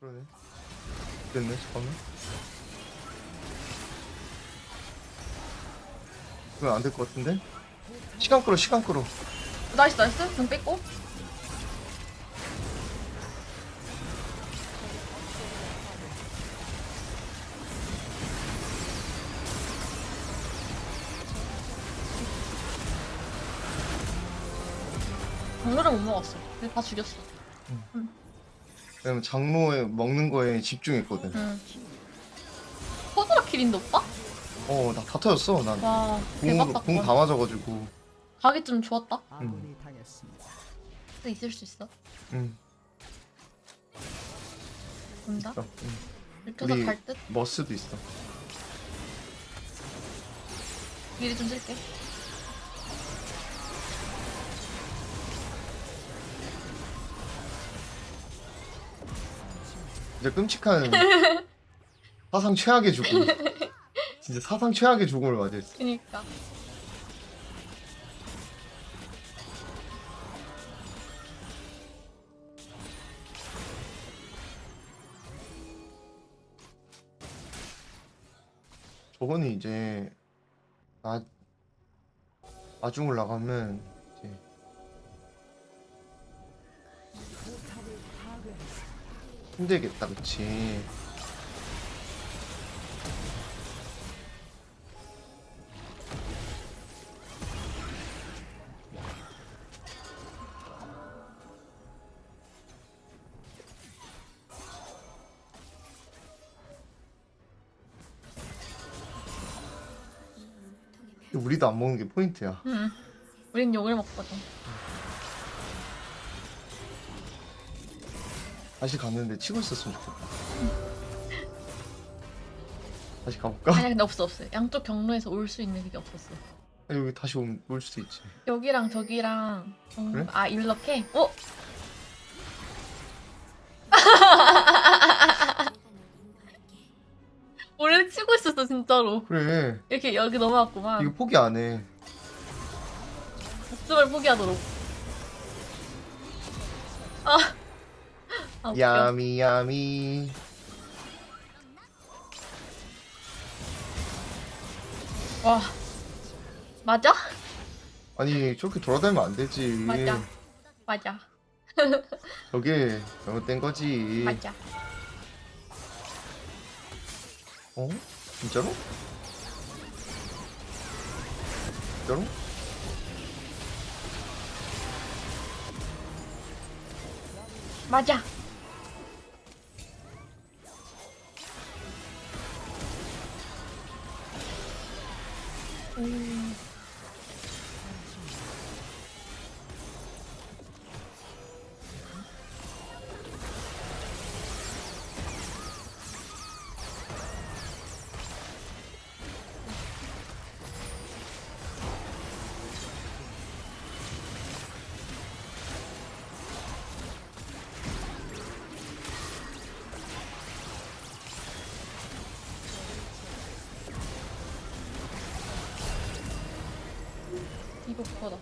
그러네. 됐네, 잠깐만. 이건 안될 것 같은데? 시간 끌어, 시간 끌어. 나이스 나이스 등 뺐고 장르를 못 먹었어 근데 다 죽였어 왜냐면 장로에 먹는 거에 집중했거든. 응 포드라 킬인데 오빠? 어, 나 다 터졌어. 난. 와 대박 궁다 맞아가지고. 가기 좀 좋았다 아군이 당했습니다. 또 있을 수 있어 응, 본다 있어. 응. 이렇게 우리 갈듯 머스도 있어. 미리 좀 쓸게 진짜 끔찍한 사상 최악의 죽음. 진짜 사상 최악의 죽음을 맞이했어. 그니까 저거는 이제 나 나중을 나가면 힘들겠다, 그치? 우리도 안 먹는 게 포인트야. 응 우린 욕을 먹거든 다시 갔는데 치고 있었으면 좋겠다. 다시 가볼까? 아니 근데 없어 없어 양쪽 경로에서 올 수 있는 그게 없었어 아, 여기 다시 올, 올 수도 있지. 여기랑 저기랑 정... 그래? 아 이렇게? 어? 원래 치고 있었어 진짜로 그래. 이렇게 여기 넘어갔구만 이거 포기 안 해. 복습을 포기하도록 아, 아 웃겨. 야미 야미. 와 맞아? 아니 저렇게 돌아다니면 안 되지. 맞아 맞아 저게 잘못된 거지. 맞아 어? 진짜로? 진짜로? 맞아 음. 이 어, 그거다.